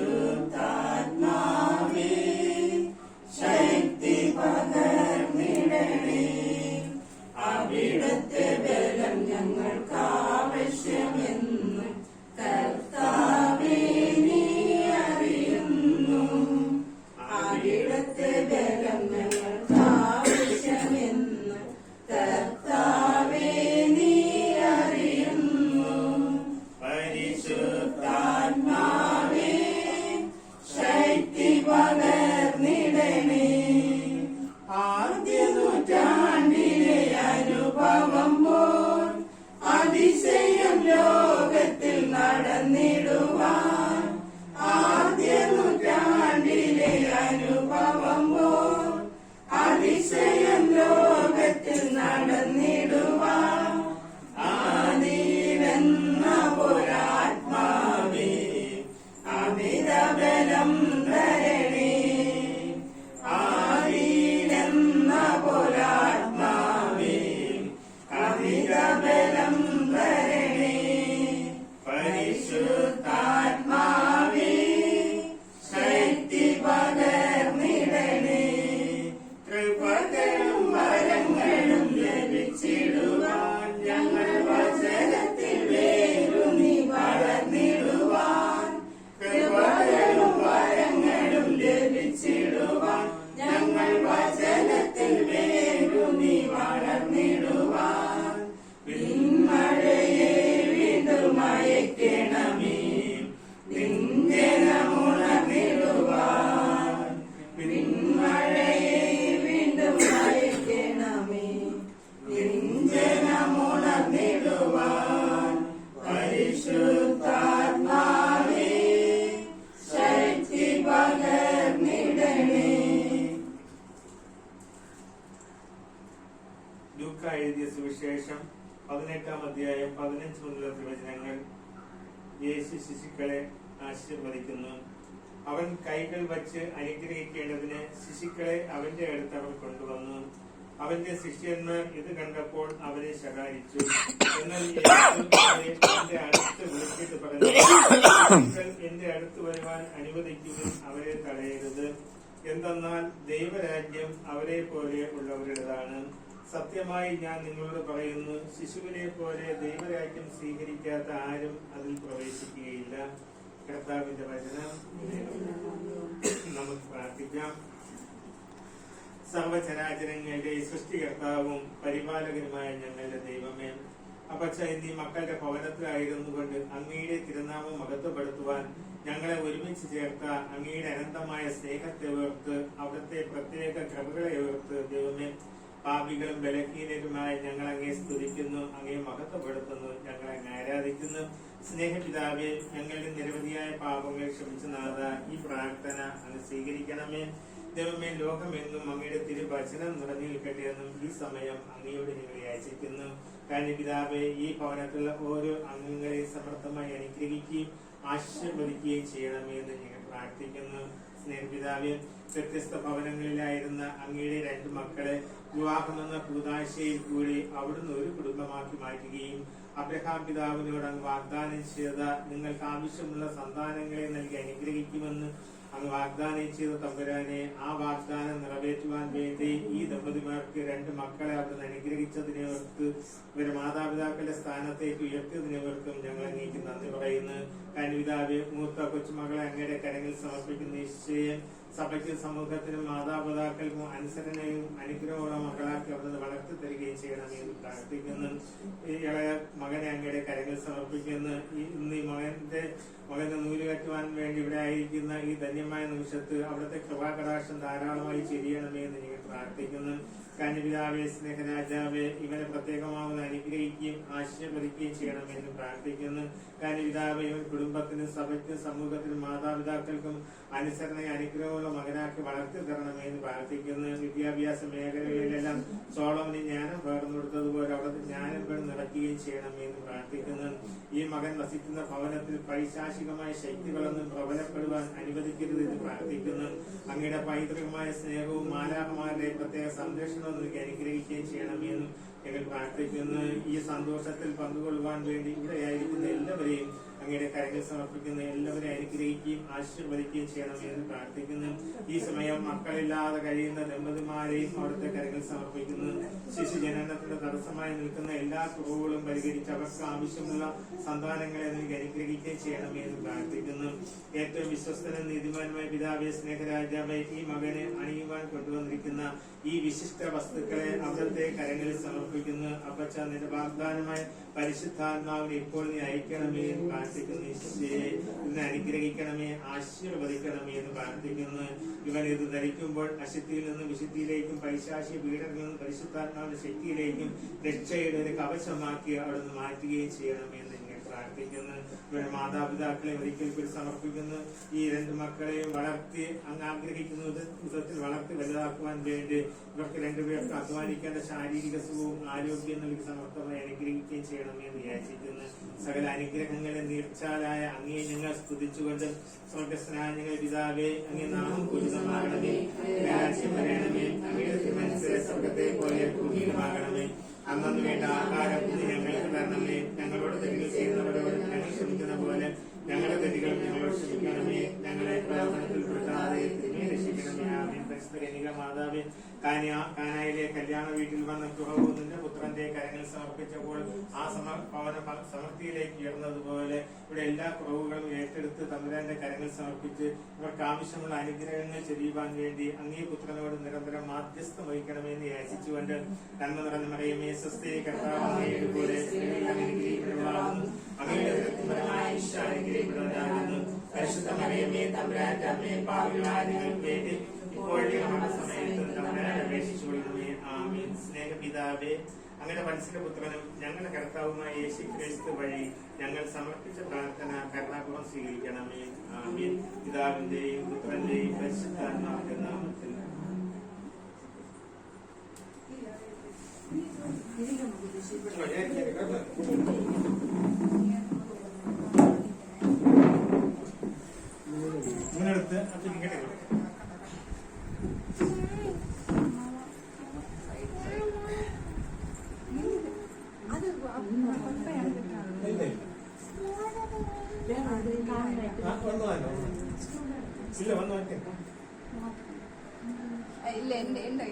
juntare. പതിനെട്ടാം അധ്യായം പതിനഞ്ച് മുതലുള്ള പ്രവചനങ്ങൾ യേശു ശിശുക്കളെ ആശീർവദിക്കുന്നു. അവൻ കൈകൾ വച്ച് അനുഗ്രഹിക്കേണ്ടതിന് ശിശുക്കളെ അവന്റെ അടുത്ത് അവർ കൊണ്ടുവന്നു. അവന്റെ ശിഷ്യന്മാർ ഇത് കണ്ടപ്പോൾ അവരെ ശകാരിച്ചു. എന്നാൽ തന്റെ അടുത്ത് എന്റെ അടുത്ത് വരുവാൻ അനുവദിക്കുകയും അവരെ തടയരുത്. എന്തെന്നാൽ ദൈവരാജ്യം അവരെ പോലെ ഉള്ളവരുടേതാണ്. സത്യമായി ഞാൻ നിങ്ങളോട് പറയുന്നു ശിശുവിനെ പോലെ ദൈവരാജ്യം സ്വീകരിക്കാത്ത ആരും അതിൽ പ്രവേശിക്കുകയില്ല. കർത്താവിന്റെ വചനം. നമുക്ക് പ്രാർത്ഥിക്കാം. സർവചരാചരങ്ങളുടെ സൃഷ്ടികർത്താവും പരിപാലകനുമായ ഞങ്ങളുടെ ദൈവമേ അപ്പച്ച എന്നീ മക്കളുടെ ഭവനത്തിലായിരുന്നു കൊണ്ട് അങ്ങയുടെ തിരുനാമം മഹത്വപ്പെടുത്തുവാൻ ഞങ്ങളെ ഒരുമിച്ച് ചേർത്ത അങ്ങയുടെ അനന്തമായ സ്നേഹത്തെ ഓർത്ത് അവിടുത്തെ പ്രത്യേക കൃപകളെ ഓർത്ത് ദൈവമേ പാപികളും ബലഹീനരുമായ ഞങ്ങൾ അങ്ങേ സ്തുതിക്കുന്നു അങ്ങേ മഹത്വപ്പെടുത്തുന്നു ഞങ്ങൾ അങ്ങ് ആരാധിക്കുന്നു. സ്നേഹപിതാവെ ഞങ്ങളുടെ നിരവധിയായ പാപങ്ങൾ ക്ഷമിച്ചു നാഥ ഈ പ്രാർത്ഥന അങ്ങ് സ്വീകരിക്കണമേ. ദൈവമേ ലോകമെന്നും അങ്ങയുടെ തിരുവചനം നിറഞ്ഞു നിൽക്കട്ടെ എന്നും ഈ സമയം അങ്ങയോട് ഞങ്ങൾ യാചിക്കുന്നു കാരണം പിതാവെ ഈ ഭവനത്തിലുള്ള ഓരോ അംഗങ്ങളെ സമർത്ഥമായി അനുഗ്രഹിക്കുകയും ആശീർവദിക്കുകയും ചെയ്യണമേ എന്ന് ഞങ്ങൾ പ്രാർത്ഥിക്കുന്നു. സ്നേഹപിതാവെ വ്യത്യസ്ത ഭവനങ്ങളിലായിരുന്ന അങ്ങയുടെ രണ്ട് മക്കളെ വിവാഹമെന്ന കൂതാശയിൽ കൂടി അവിടുന്ന് ഒരു കുടുംബമാക്കി മാറ്റുകയും അബ്രഹാം പിതാവിനോട് അങ്ങ് വാഗ്ദാനം ചെയ്ത നിങ്ങൾക്ക് ആവശ്യമുള്ള സന്താനങ്ങളെ നൽകി അനുഗ്രഹിക്കുമെന്ന് അങ്ങ് വാഗ്ദാനം ചെയ്ത തമ്പുരാനെ ആ വാഗ്ദാനം നിറവേറ്റുവാൻ വേണ്ടി ഈ ദമ്പതിമാർക്ക് രണ്ട് മക്കളെ അവിടുന്ന് അനുഗ്രഹിച്ചതിനെ ഓർത്ത് ഇവരെ മാതാപിതാക്കളുടെ സ്ഥാനത്തേക്ക് ഉയർത്തിയതിനെ ഉയർത്തിയതിനവർക്കും ഞങ്ങൾ അങ്ങേക്ക് നന്ദി പറയുന്നു. കനുപിതാവ് മൂത്ത കൊച്ചുമകളെ അങ്ങയുടെ കരങ്ങളിൽ സമർപ്പിക്കുന്ന നിശ്ചയം സഭയ്ക്കും സമൂഹത്തിനും മാതാപിതാക്കൾക്കും അനുസരണയും അനുഗ്രഹമുള്ള മകളാക്കി അവിടുന്ന് വളർത്തി തരികയും ചെയ്യണമെന്ന് എന്ന് പ്രാർത്ഥിക്കുന്നു. ഈ ഇളയ മകനെ അങ്ങയുടെ കരങ്ങളിൽ സമർപ്പിക്കുന്നു. ഇന്ന് ഈ മകന്റെ മകന്റെ നൂൽ കറ്റുവാൻ വേണ്ടി ഇവിടെ ആയിരിക്കുന്ന ഈ ധന്യമായ നിമിഷത്ത് അവിടുത്തെ കൃപാകടാക്ഷം ധാരാളമായി ചെയ്യണമേ എന്ന് ഞങ്ങൾ പ്രാർത്ഥിക്കുന്നു. കന്യപിതാവെ സ്നേഹരാജാവെ ഇവനെ പ്രത്യേകമാവുന്ന അനുഗ്രഹിക്കുകയും ആശീർവദിക്കുകയും ചെയ്യണമെന്ന് പ്രാർത്ഥിക്കുന്നു. കന്യപിതാവെ ഇവൻ കുടുംബത്തിനും സഭയ്ക്കും സമൂഹത്തിനും മാതാപിതാക്കൾക്കും അനുസരണ അനുഗ്രഹമുള്ള മകനാക്കി വളർത്തി തരണമേ എന്ന് പ്രാർത്ഥിക്കുന്ന വിദ്യാഭ്യാസ മേഖലകളിലെല്ലാം സോളമന് ജ്ഞാനം പകർന്നു കൊടുത്തതുപോലെ അവിടെ ജ്ഞാനം പേർ നിറയ്ക്കുകയും ചെയ്യണമേ എന്ന് പ്രാർത്ഥിക്കുന്നു. ഈ മകൻ വസിക്കുന്ന ഭവനത്തിൽ പൈശാചികമായ ശക്തികളൊന്നും പ്രബലപ്പെടുവാൻ അനുവദിക്കരുത് എന്ന് പ്രാർത്ഥിക്കുന്നു. അങ്ങയുടെ പൈതൃകമായ സ്നേഹവും മാലാഹമാരുടെ പ്രത്യേക സംരക്ഷണവും നിനക്ക് അനുഗ്രഹിക്കുകയും ചെയ്യണമെന്നും ഞങ്ങൾ പ്രാർത്ഥിക്കുന്നു. ഈ സന്തോഷത്തിൽ പങ്കുകൊള്ളുവാൻ വേണ്ടി ഇവിടെയായിരിക്കുന്ന എല്ലാവരെയും അങ്ങയുടെ കരങ്ങൾ സമർപ്പിക്കുന്ന എല്ലാവരെയും അനുഗ്രഹിക്കുകയും ആശീർവദിക്കുകയും ചെയ്യണമെന്ന് പ്രാർത്ഥിക്കുന്നു. ഈ സമയം മക്കളില്ലാതെ കഴിയുന്ന ദമ്പതിമാരെയും അവിടുത്തെ കരങ്ങൾ സമർപ്പിക്കുന്നു. ശിശു ജനനത്തിന് തടസ്സമായി നിൽക്കുന്ന എല്ലാ കുറവുകളും പരിഹരിച്ച് അവർക്ക് ആവശ്യമുള്ള സന്താനങ്ങളെ നിങ്ങൾക്ക് അനുഗ്രഹിക്കുകയും ചെയ്യണമെന്ന് പ്രാർത്ഥിക്കുന്നു. ഏറ്റവും വിശ്വസ്തനും നീതിമാനുമായ പിതാവെ സ്നേഹരാജാവെ ഈ മകനെ അണിയുവാൻ കൊണ്ടുവന്നിരിക്കുന്ന ഈ വിശിഷ്ട വസ്തുക്കളെ അവിടുത്തെ കരങ്ങളിൽ സമർപ്പിക്കുന്നു. അപ്പച്ച നിന്റെ വാഗ്ദാനമായ പരിശുദ്ധാത്മാവിനെ ഇപ്പോൾ നീ അയക്കണമേ എന്ന് പ്രാർത്ഥിക്കുന്നു. അനുഗ്രഹിക്കണമേ ആശീർവദിക്കണമേ എന്ന് പ്രാർത്ഥിക്കുന്നു. ഇവൻ ഇത് ധരിക്കുമ്പോൾ അശുദ്ധിയിൽ നിന്നും വിശുദ്ധിയിലേക്കും പൈശാശി പീഡനത്തിൽ നിന്നും പരിശുദ്ധാത്മാവിന്റെ ശക്തിയിലേക്കും രക്ഷയുടെ ഒരു കവചമാക്കി അവിടുന്ന് മാറ്റുകയും ചെയ്യണമേ എന്ന് ഞാൻ പ്രാർത്ഥിക്കുന്നു ഇവരുടെ മാതാപിതാക്കളെ ഒരിക്കൽ കൂടി സമർപ്പിക്കുന്നു. ഈ രണ്ട് മക്കളെയും വളർത്തി അങ്ങ് ആഗ്രഹിക്കുന്നത് ദിവസത്തിൽ വളർത്തി വലുതാക്കുവാൻ വേണ്ടി ഇവർക്ക് രണ്ടുപേർക്ക് അധ്വാനിക്കേണ്ട ശാരീരിക സുഖവും ആരോഗ്യം നൽകി സമർത്ഥമായി അനുഗ്രഹിക്കുകയും ചെയ്യണമെന്ന് വിചാരിച്ചിരിക്കുന്നു. സകല അനുഗ്രഹങ്ങളെ നീർച്ചാലായ അങ്ങേ ഞങ്ങൾ സ്തുതിച്ചുകൊണ്ട് സ്വർഗസ്നായ ഞങ്ങൾ പിതാവേ അങ്ങേ നാമം പൂരിതമാകണമേ രാജ്യം വരണമേ. അങ്ങയുടെ മനസ്സിലെ സ്വർഗത്തെ പോലെ ഭൂമിയിലുമാകണമേ അന്നു വേണ്ട ആഹാരം ഞങ്ങൾക്ക് തരണമേ. ഞങ്ങളോട് ചെയ്യുന്നവരോട് ഞങ്ങൾ ക്ഷമിക്കുന്ന പോലെ ഞങ്ങളുടെ തെറ്റുകൾ ഞങ്ങളോട് ക്ഷമിക്കണമേ കാനായിലെ കല്യാണ വീട്ടിൽ വന്ന തുറവുന്നതിന്റെ പുത്രന്റെ കരങ്ങൾ സമർപ്പിച്ചപ്പോൾ ആ സമർ സമർപ്പവന സമൃദ്ധിയിലേക്ക് ഉയർന്നതുപോലെ ഇവിടെ എല്ലാ കുറവുകളും ഏറ്റെടുത്ത് തമ്പുരാന്റെ കരങ്ങൾ സമർപ്പിച്ച് ഇവർക്ക് ആവശ്യമുള്ള അനുഗ്രഹങ്ങൾ ചെറിയുവാൻ വേണ്ടി അങ്ങേ പുത്രനോട് നിരന്തരം മാധ്യസ്ഥം വഹിക്കണമെന്ന് യാചിച്ചുകൊണ്ട് നന്മ നിറഞ്ഞ മറിയമേ സ്വസ്ഥയെ കർത്താവ് പരിശുദ്ധ മറിയമേ തമ്പുരാന്റെ അമ്മയെ പാവികളായ നിങ്ങൾക്ക് വേണ്ടി ഇപ്പോഴത്തെ നമ്മുടെ സമയത്ത് തമ്പുരാൻ അപേക്ഷിച്ചു കൊള്ളണമേ ആമീൻ. സ്നേഹപിതാവേ അങ്ങയുടെ മനസ്സിന്റെ പുത്രനും ഞങ്ങളുടെ കർത്താവുമായ യേശു ക്രിസ്തു വഴി ഞങ്ങൾ സമർപ്പിച്ച പ്രാർത്ഥന കരുണാപൂർവം സ്വീകരിക്കണമേ. ആമീൻ. പിതാവിന്റെയും പുത്രന്റെയും പരിശുദ്ധാത്മാവിന്റെ നാമത്തിൽ. ഇങ്ങനെടുത്ത് ഇല്ല. വന്നു. ഇല്ല എന്റെ എന്റെ